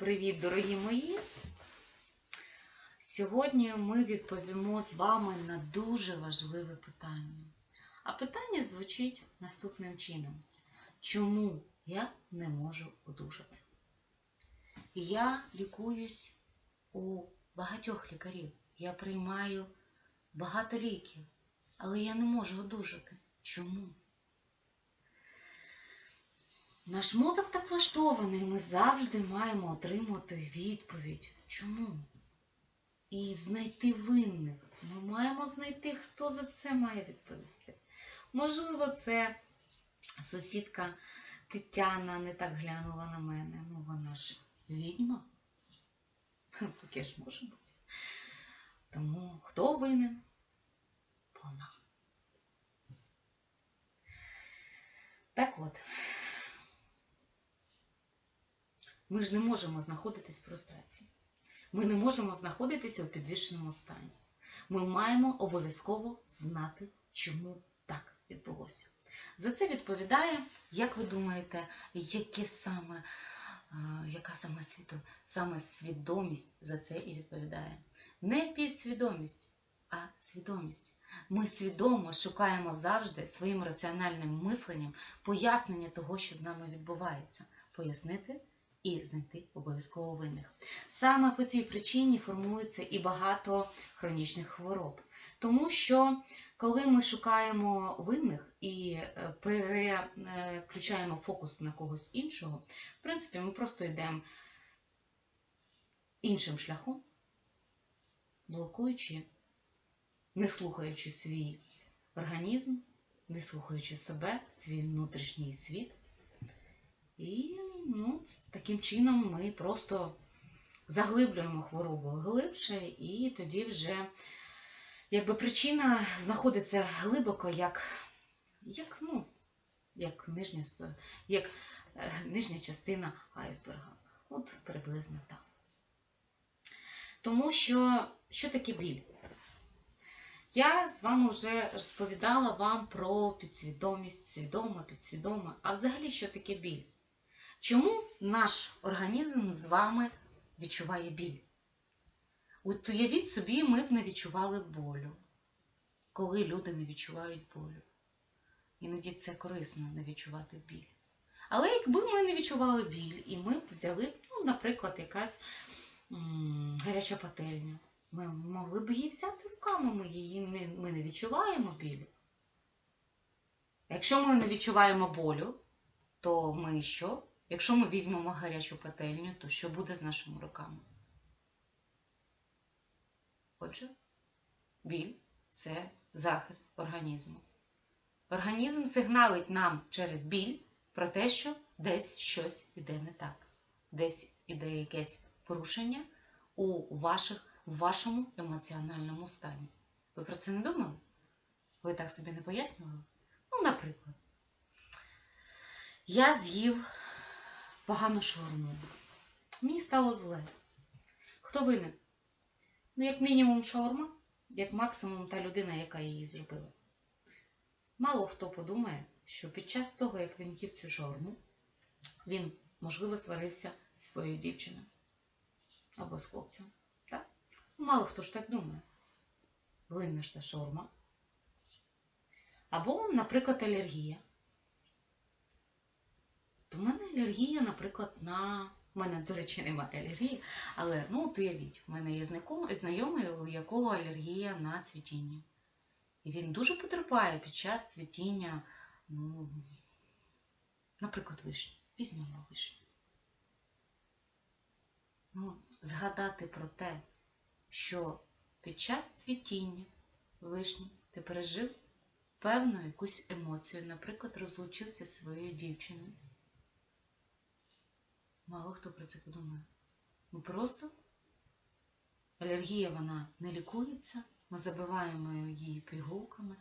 Привіт, дорогі мої! Сьогодні ми відповімо з вами на дуже важливе питання. А питання звучить наступним чином: чому я не можу одужати? Я лікуюсь у багатьох лікарів. Я приймаю багато ліків, але я не можу одужати. Чому? Наш мозок так влаштований, ми завжди маємо отримати відповідь. Чому? І знайти винних. Ми маємо знайти, хто за це має відповісти. Можливо, це сусідка Тетяна не так глянула на мене. Ну, вона ж відьма. Таке ж може бути. Тому хто винен? Вона. Так от. Ми ж не можемо знаходитись в фрустрації. Ми не можемо знаходитися у підвищеному стані. Ми маємо обов'язково знати, чому так відбулося. За це відповідає, як ви думаєте, яке саме, е, яка саме, свідом, саме свідомість за це і відповідає? Не підсвідомість, а свідомість. Ми свідомо шукаємо завжди своїм раціональним мисленням пояснення того, що з нами відбувається. Пояснити і знайти обов'язково винних. Саме по цій причині формується і багато хронічних хвороб. Тому що коли ми шукаємо винних і е, переключаємо фокус на когось іншого, в принципі, ми просто йдемо іншим шляхом, блокуючи, не слухаючи свій організм, не слухаючи себе, свій внутрішній світ. І ну, таким чином ми просто заглиблюємо хворобу глибше, і тоді вже якби причина знаходиться глибоко, як, як, ну, як, нижня, як е, нижня частина айсберга. От приблизно так. Тому що що таке біль? Я з вами вже розповідала вам про підсвідомість, свідома, підсвідома. А взагалі, що таке біль? Чому наш організм з вами відчуває біль? От уявіть собі, ми б не відчували болю, коли люди не відчувають болю. Іноді це корисно не відчувати біль. Але якби ми не відчували біль, і ми б взяли, ну, наприклад, якась м, гаряча пательня, ми могли б її взяти руками, ми її не, ми не відчуваємо білю. Якщо ми не відчуваємо болю, то ми що? Якщо ми візьмемо гарячу пательню, то що буде з нашими руками? Отже, біль це захист організму. Організм сигналить нам через біль про те, що десь щось іде не так, десь іде якесь порушення у ваших, вашому емоціональному стані. Ви про це не думали? Ви так собі не пояснювали? Ну, наприклад, я з'їв погану шаурму. Мені стало зле. Хто винен? Ну, як мінімум, шаурма, як максимум та людина, яка її зробила. Мало хто подумає, що під час того, як він їв цю шаурму, він, можливо, сварився з своєю дівчиною або з хлопцем. Так? Мало хто ж так думає. Винна ж та шаурма. Або, наприклад, алергія. То в мене алергія, наприклад, на. У мене, до речі, немає алергії, але ну, от уявіть, в мене є знайомий, знайомий, у якого алергія на цвітіння. І він дуже потерпає під час цвітіння, ну, наприклад, вишні. Візьмемо вишню. Ну, згадати про те, що під час цвітіння вишні ти пережив певну якусь емоцію, наприклад, розлучився зі своєю дівчиною. Мало хто про це подумає. Ми просто алергія вона не лікується, ми забиваємо її пігулками.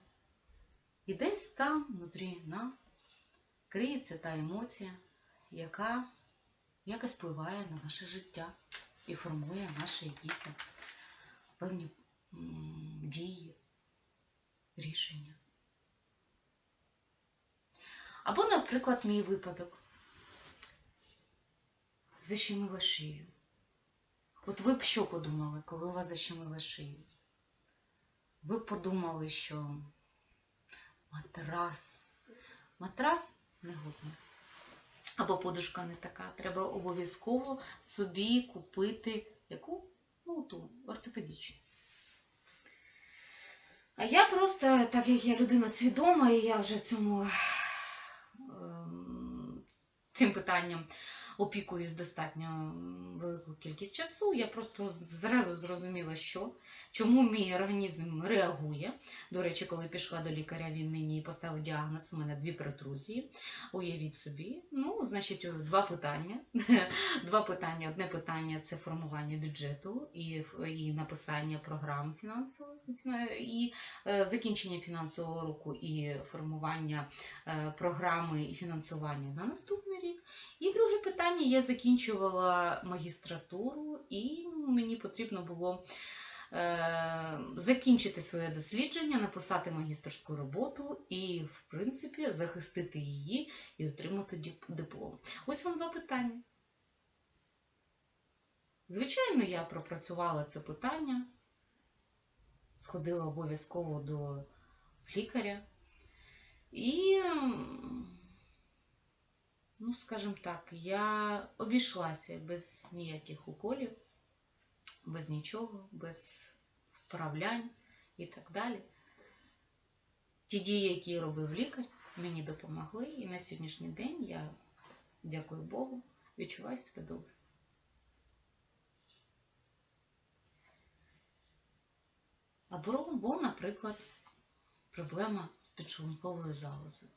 І десь там, внутрі нас, криється та емоція, яка якось впливає на наше життя і формує наші якісь певні дії, рішення. Або, наприклад, мій випадок. Защемила шию. От ви б що подумали, коли у вас защемила шию? Ви б подумали, що матрас. Матрас не годний. Або подушка не така. Треба обов'язково собі купити яку? Ну, ту ортопедичну. А я просто, так як я людина свідома, і я вже цьому ем, цим питанням опікуюсь достатньо велику кількість часу, я просто зразу зрозуміла, що чому мій організм реагує. До речі, коли пішла до лікаря, він мені поставив діагноз, у мене дві протрузії. Уявіть собі. Ну, значить, два питання. Два питання. Одне питання це формування бюджету і, і написання програм фінансових, і е, закінчення фінансового року, і формування е, програми і фінансування на наступний рік. І друге питання, я закінчувала магістратуру, і мені потрібно було е, закінчити своє дослідження, написати магістерську роботу і, в принципі, захистити її і отримати диплом. Ось вам два питання. Звичайно, я пропрацювала це питання, сходила обов'язково до лікаря. І, ну, скажімо так, я обійшлася без ніяких уколів, без нічого, без вправлянь і так далі. Ті дії, які робив лікар, мені допомогли, і на сьогоднішній день я, дякую Богу, відчуваю себе добре. Або, бо, наприклад, проблема з підшлунковою залозою.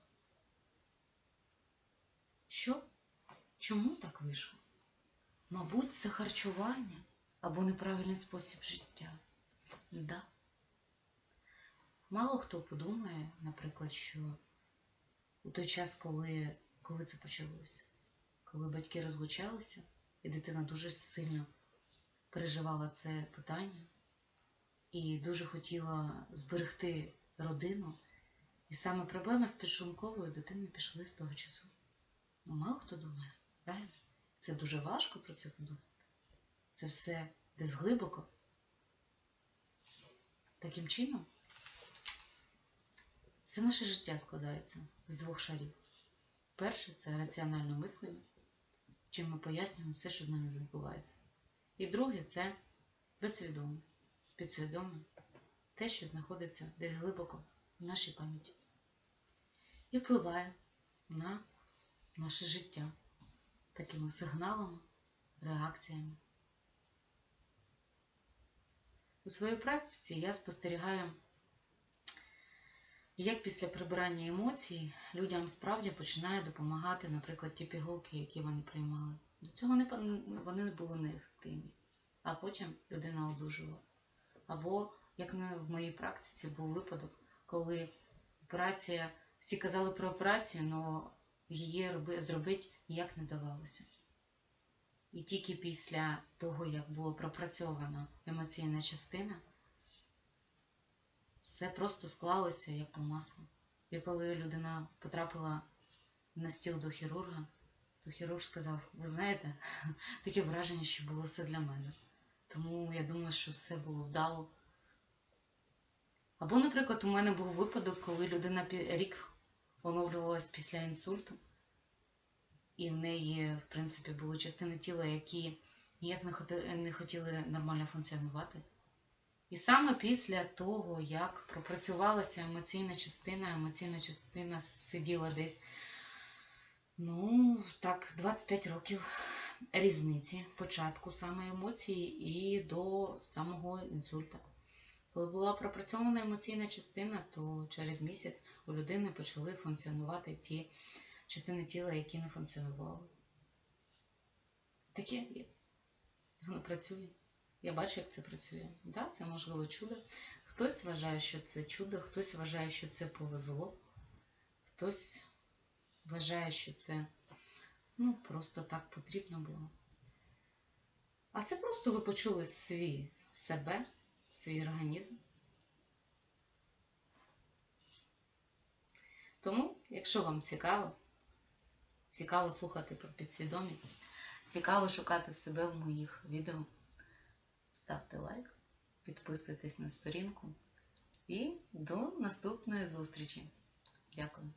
Що? Чому так вийшло? Мабуть, це харчування або неправильний спосіб життя. Да. Мало хто подумає, наприклад, що у той час, коли, коли це почалося, коли батьки розлучалися, і дитина дуже сильно переживала це питання і дуже хотіла зберегти родину. І саме проблеми з підшлунковою дитини пішли з того часу. Ну, мало хто думає, правильно? Це дуже важко про це подумати. Це все десь глибоко. Таким чином, все наше життя складається з двох шарів. Перше це раціональне мислення, чим ми пояснюємо все, що з нами відбувається. І друге це безсвідоме, підсвідоме, те, що знаходиться десь глибоко в нашій пам'яті. І впливає на наше життя такими сигналами, реакціями. У своїй практиці я спостерігаю, як після прибирання емоцій людям справді починає допомагати, наприклад, ті пігулки, які вони приймали. До цього не, вони не були неефективні, а потім людина одужувала. Або, як в моїй практиці, був випадок, коли операція, всі казали про операцію, але її зробити ніяк не давалося. І тільки після того, як була пропрацьована емоційна частина, все просто склалося як по маслу. І коли людина потрапила на стіл до хірурга, то хірург сказав: ви знаєте, таке враження, що було все для мене. Тому я думаю, що все було вдало. Або, наприклад, у мене був випадок, коли людина рік оновлювалась після інсульту, і в неї, в принципі, були частини тіла, які ніяк не хотіли нормально функціонувати. І саме після того, як пропрацювалася емоційна частина, емоційна частина сиділа десь, ну, так, 25 років різниці початку саме емоції і до самого інсульта. Коли була пропрацьована емоційна частина, то через місяць у людини почали функціонувати ті частини тіла, які не функціонували. Таке є. Воно працює. Я бачу, як це працює. Да, Це можливо чудо. Хтось вважає, що це чудо, хтось вважає, що це повезло, хтось вважає, що це ну, просто так потрібно було. А це просто ви почули свій себе, свій організм. Тому, якщо вам цікаво, цікаво слухати про підсвідомість, цікаво шукати себе в моїх відео. Ставте лайк, підписуйтесь на сторінку і до наступної зустрічі. Дякую.